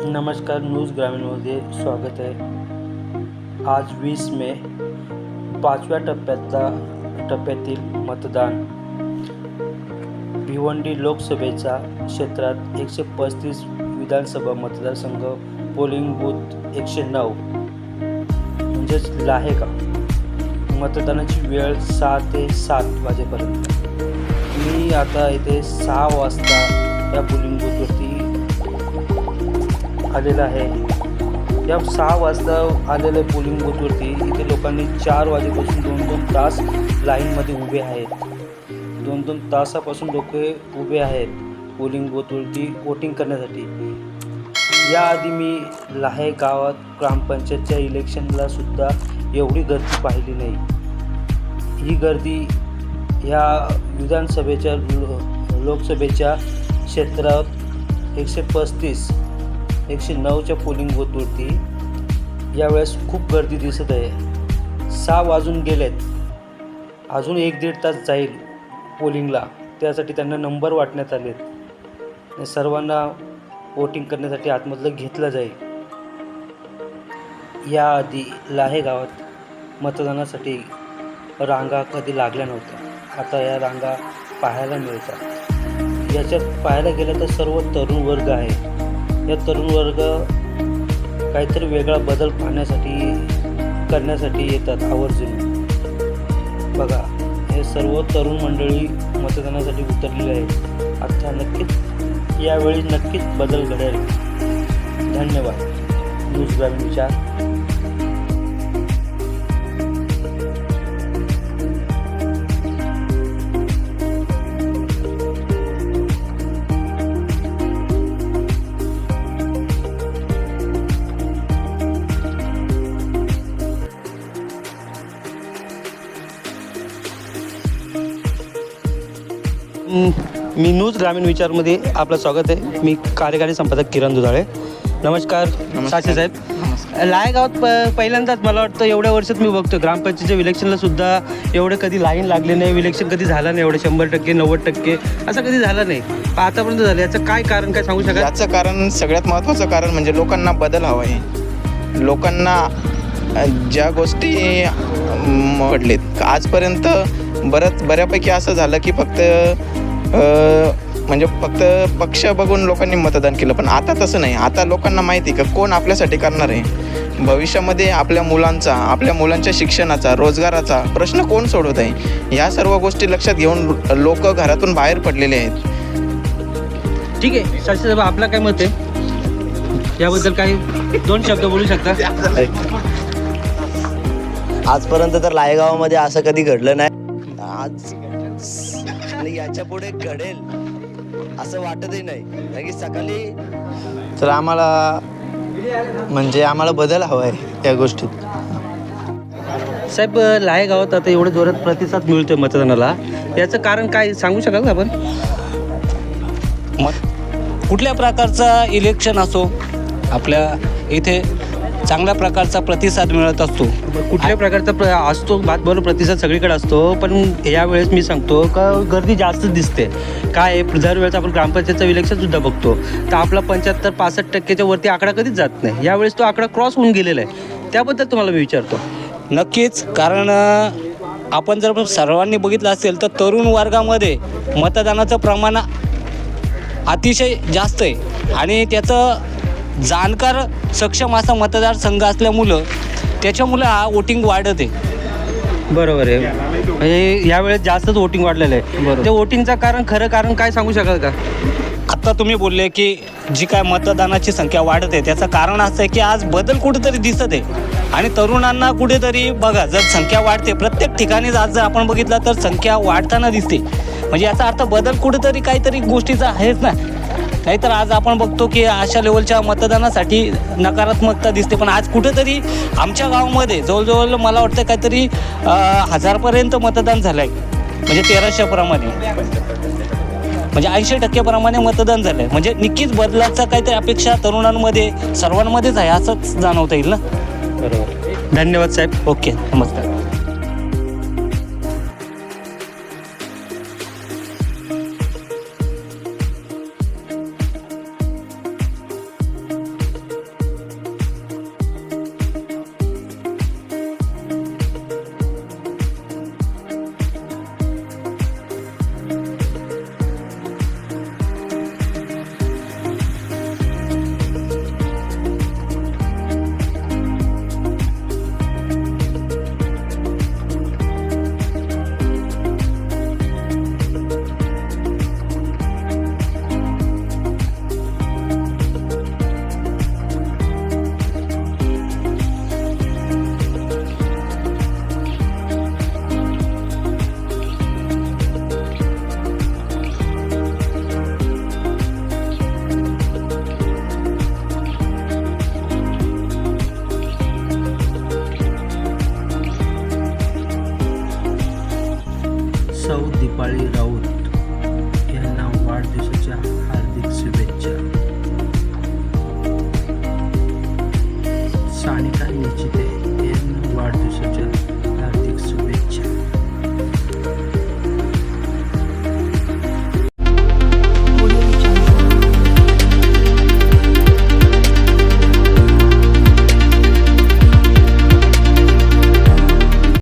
नमस्कार न्यूज ग्रामीणमध्ये स्वागत आहे. आज वीस मे पाचव्या टप्प्यातला टप्प्यातील मतदान. भिवंडी लोकसभेचा क्षेत्रात एकशे पस्तीस विधानसभा मतदारसंघ पोलिंग बूथ एकशे नऊ. म्हणजेच लाहेगा मतदानाची वेळ सहा ते सात वाजेपर्यंत. मी आता इथे सहा वाजता या पोलिंग बूथवरती आलेला आहे. या सहा वाजता आलेल्या पोलिंग बूथवरती इथे लोकांनी चार वाजेपासून दोन दोन तास लाईनमध्ये उभे आहेत. दोन दोन तासापासून लोक उभे आहेत पोलिंग बूथवरती वोटिंग करण्यासाठी. याआधी मी लाहे गावात ग्रामपंचायतच्या इलेक्शनला सुद्धा एवढी गर्दी पाहिली नाही. ही गर्दी ह्या विधानसभेच्या लो- लोकसभेच्या क्षेत्रात एकशे पस्तीस एकशे नऊच्या पोलिंग बूथवरती यावेळेस खूप गर्दी दिसत आहे. सहा वाजून गेलेत. अजून एक दीड तास जाईल पोलिंगला त्यासाठी त्यांना नंबर वाटण्यात आले आणि सर्वांना वोटिंग करण्यासाठी आतमधलं घेतलं जाईल. याआधी लाहे गावात मतदानासाठी रांगा कधी लागल्या नव्हत्या. आता या रांगा पाहायला मिळतात. याच्यात पाहायला गेलं तर सर्व तरुण वर्ग आहे. या तरुण वर्ग काहीतरी वेगळा बदल पाहण्यासाठी करण्यासाठी येतात आवर्जून. बघा हे सर्व तरुण मंडळी मतदानासाठी उतरलेले आहेत. आता नक्कीच यावेळी नक्कीच बदल घडेल. धन्यवाद. न्यूज ग्रामीणच्या मी न्यूज ग्रामीण विचारमध्ये आपलं स्वागत आहे. मी कार्यकारी संपादक किरण दुधाळे. नमस्कार साचे साहेब. लायगावात प पहिल्यांदाच मला वाटतं एवढ्या वर्षात मी बघतो ग्रामपंचायतीच्या इलेक्शनला सुद्धा एवढे कधी लाईन लागले नाही. इलेक्शन कधी झालं नाही एवढे. शंभर टक्के नव्वद टक्के असं कधी झालं नाही. आतापर्यंत झालं. याचं काय कारण काय सांगू शकाल? याचं कारण सगळ्यात महत्त्वाचं कारण म्हणजे लोकांना बदल हवा आहे. लोकांना ज्या गोष्टी म्हटलेत आजपर्यंत बरंच बऱ्यापैकी असं झालं की फक्त म्हणजे फक्त पक्ष बघून लोकांनी मतदान केलं पण आता तसं नाही. आता लोकांना माहिती आहे का कोण आपल्यासाठी करणार आहे? भविष्यामध्ये आपल्या मुलांचा आपल्या मुलांच्या शिक्षणाचा रोजगाराचा प्रश्न कोण सोडवत आहे? या सर्व गोष्टी लक्षात घेऊन लोक घरातून बाहेर पडलेले आहेत. ठीक आहे. साचे साहेब आपलं काय मत आहे? याबद्दल काही दोन शब्द बोलू शकता? आजपर्यंत तर लायगावामध्ये असं कधी घडलं नाही. आज आणि याच्यापुढे घडेल असं वाटतही नाही. कारण की सकाळी तर आम्हाला म्हणजे आम्हाला बदल हवा आहे या गोष्टीत. साहेब लाहे गावात आता एवढं जोरात प्रतिसाद मिळतोय मतदानाला. याचं कारण काय सांगू शकाल का आपण? मत कुठल्या प्रकारचा इलेक्शन असो आपल्या इथे चांगल्या प्रकारचा प्रतिसाद मिळत असतो. कुठल्या प्रकारचा प्र असतो भात बरोबर प्रतिसाद सगळीकडे असतो पण यावेळेस मी सांगतो का गर्दी जास्त दिसते. काय आहे? दरवेळेस आपण ग्रामपंचायतचं इलेक्शन सुद्धा बघतो तर आपला पंच्याहत्तर पासष्ट टक्क्याच्या वरती आकडा कधीच जात नाही. यावेळेस तो आकडा क्रॉस होऊन गेलेला आहे. त्याबद्दल तुम्हाला मी विचारतो. नक्कीच कारण आपण जर सर्वांनी बघितलं असेल तर तरुण वर्गामध्ये मतदानाचं प्रमाण अतिशय जास्त आहे. आणि त्याचं जाणकार सक्षम असा मतदारसंघ असल्यामुळं त्याच्यामुळं हा वोटिंग वाढत आहे. बरोबर आहे. म्हणजे यावेळेस जास्तच वोटिंग वाढलेलं आहे. ते वोटिंगचं कारण खरं कारण काय सांगू शकाल का? आत्ता तुम्ही बोलले की जी काय मतदानाची संख्या वाढत आहे त्याचं कारण असं आहे की आज बदल कुठेतरी दिसत आहे. आणि तरुणांना कुठेतरी बघा जर संख्या वाढते प्रत्येक ठिकाणीच आज जर आपण बघितलं तर संख्या वाढताना दिसते. म्हणजे याचा अर्थ बदल कुठेतरी काहीतरी गोष्टीचा आहेच ना. नाहीतर आज आपण बघतो की अशा लेवलच्या मतदानासाठी नकारात्मकता दिसते. पण आज कुठेतरी आमच्या गावामध्ये जवळजवळ मला वाटतं काहीतरी हजारपर्यंत मतदान झालं आहे म्हणजे तेराशेप्रमाणे म्हणजे ऐंशी टक्केप्रमाणे मतदान झालं आहे म्हणजे नक्कीच बदलाचा काहीतरी अपेक्षा तरुणांमध्ये सर्वांमध्येच आहे असंच जाणवता येईल ना? बरोबर. धन्यवाद साहेब. ओके नमस्कार.